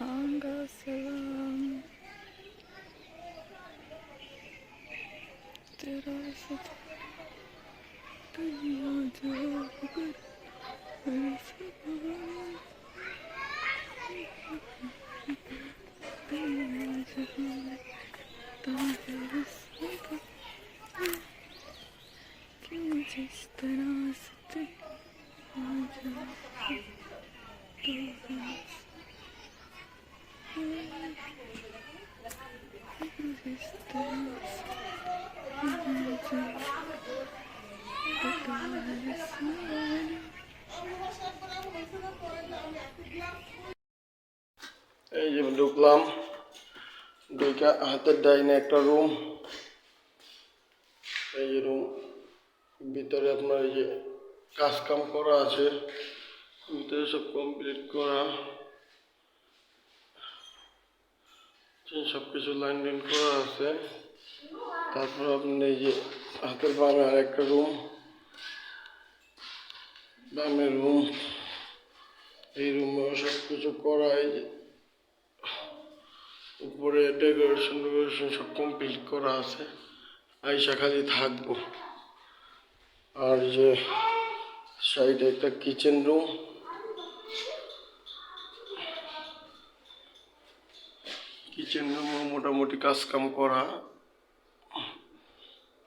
Anga salam तेरा साथ दुनिया जाकर मेरे सवाल दुनिया जहां तेरे साथ क्यों जिस तरह से आ जा तो এই যে ঢুকলাম ঢুকে হাতের ডাইনে একটা রুম এই যে রুম ভিতরে আপনার এই যে কাজ কাম করা আছে, ভিতরে সব কমপ্লিট করা। সব কিছু লাইন করা আছে। তারপর আপনি এই যে হাতের বামে আর একটা রুম বামের রুম এই রুমেও সব কিছু করা, এই উপরে ডেকোরেশন ডেকোরেশন সব কমপ্লিট করা আছে। আইসা খালি থাকব। আর যে সাইডে একটা কিচেন রুম কিচেন রুমও মোটামুটি কাজ কাম করা।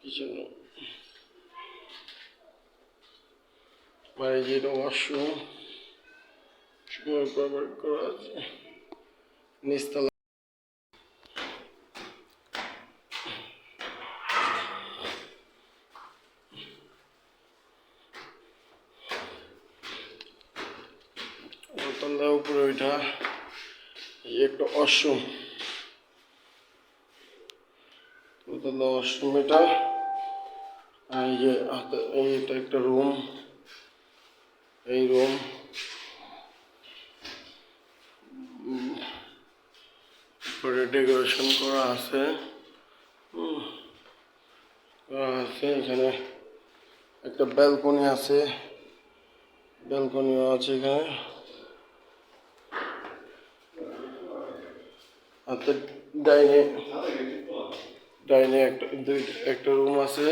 কিচেন রুম যে ওয়াশরুম সময় ব্যবহার করা আছে। উপরে ওইটা একটা ওয়াশরুম ওয়াশরুম এটা আর এই যে এইটা একটা রুম এই রুম উপরে ডেকোরেশন করা আছে। করা আছে। এখানে একটা ব্যালকনি আছে। ব্যালকনিও আছে এখানে। হাতের ডাইনে ডাইনে একটা, দুই, একটা রুম আছে।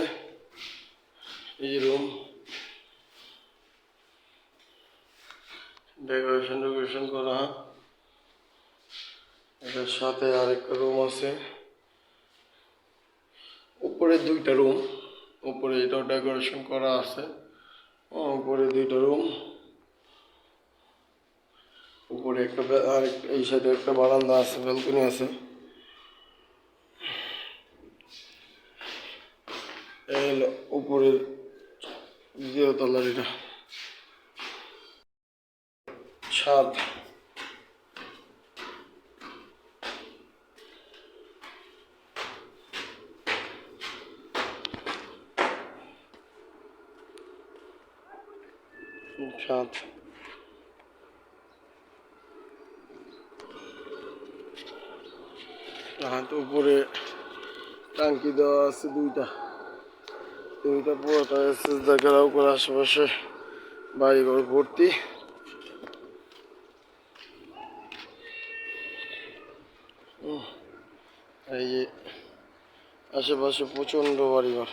এই রুম। ডেকোরেশন ডেকোরেশন করা। এটার সাথে আরেকটা রুম আছে। উপরে দুইটা রুম। উপরে এটাও ডেকোরেশন করা আছে। উপরে দুইটা রুম। উপরে একটা আর এই সাইডে একটা বারান্দা আছে ব্যালকনি আছে এই হলো উপরের দ্বিতীয় তলার এটা ছাদ ছাদ হাত উপরে টাঙ্কি দেওয়া আছে দুইটা। পুরোটা করে আশেপাশে বাড়িঘর ভর্তি। এই যে আশেপাশে প্রচণ্ড বাড়িঘর।